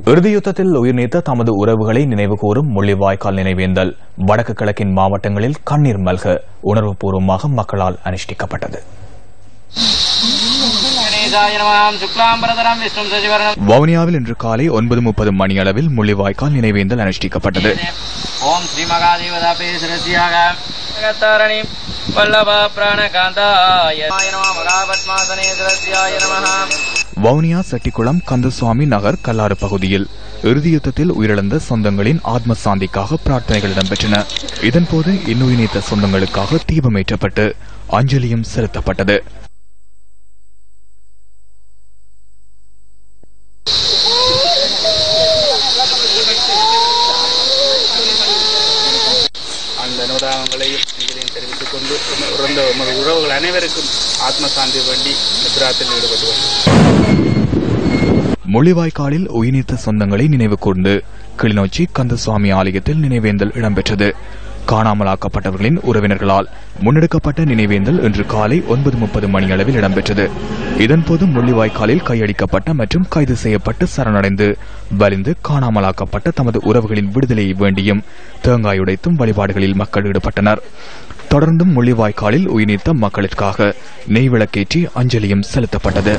இறுதியுத்தத்தில் உயிர் நீத்த தமது உறவுகளை நினைவுகூரும் முள்ளிவாய்க்கால் நினைவேந்தல். வடக்கு கிழக்கின் மாவட்டங்களில் கண்ணீர் மல்க உணர்வுபூர்வமாக மக்களால் அனுஷ்டிக்கப்பட்டது. வவுனியாவில் இன்று காலை ஒன்பது முப்பது மணியளவில் முள்ளிவாய்க்கால் நினைவேந்தல் அனுஷ்டிக்கப்பட்டது. ஓம் ஸ்ரீ மகாதேவதா வவுனியா செட்டிக்குளம் கந்தசுவாமி நகர் கல்லாறு பகுதியில் இறுதியுத்தத்தில் உயிரிழந்த சொந்தங்களின் ஆத்ம சாந்திக்காக பிரார்த்தனைகள் இடம்பெற்றன. இதன்போது இன்னுயிர் சொந்தங்களுக்காக தீபமேற்றப்பட்டு அஞ்சலியும் செலுத்தப்பட்டது. அந்த அனுதாபங்களையும் இதிலையும் தெரிவித்துக் கொண்டு உறந்த உமது உறவுகள் அனைவருக்கும் ஆத்ம சாந்தி வேண்டி நித்ராத்தில் ஈடுபட்டு மொழிவாய்க்காலில் முள்ளிவாய்க்காலில் உயிர்நீத்த சொந்தங்களை நினைவு கூர்ந்து கிளிநொச்சி கந்தசுவாமி ஆலயத்தில் நினைவேந்தல் இடம்பெற்றது. காணாமலாக்கப்பட்டவர்களின் உறவினர்களால் முன்னெடுக்கப்பட்ட நினைவேந்தல் இன்று காலை ஒன்பது முப்பது மணி அளவில் இடம்பெற்றது. இதன்போது முள்ளிவாய்க்காலில் கையடிக்கப்பட்ட மற்றும் கைது செய்யப்பட்டு சரணடைந்து வலிந்து காணாமலாக்கப்பட்ட தமது உறவுகளின் விடுதலையை வேண்டியும் தேங்காய் உடைத்தும் வழிபாடுகளில் மக்கள் ஈடுபட்டனர். தொடர்ந்தும் முள்ளிவாய்க்காலில் உயிர்நீத்த மக்களுக்காக நெய் விளக்கேற்றி அஞ்சலியும் செலுத்தப்பட்டது.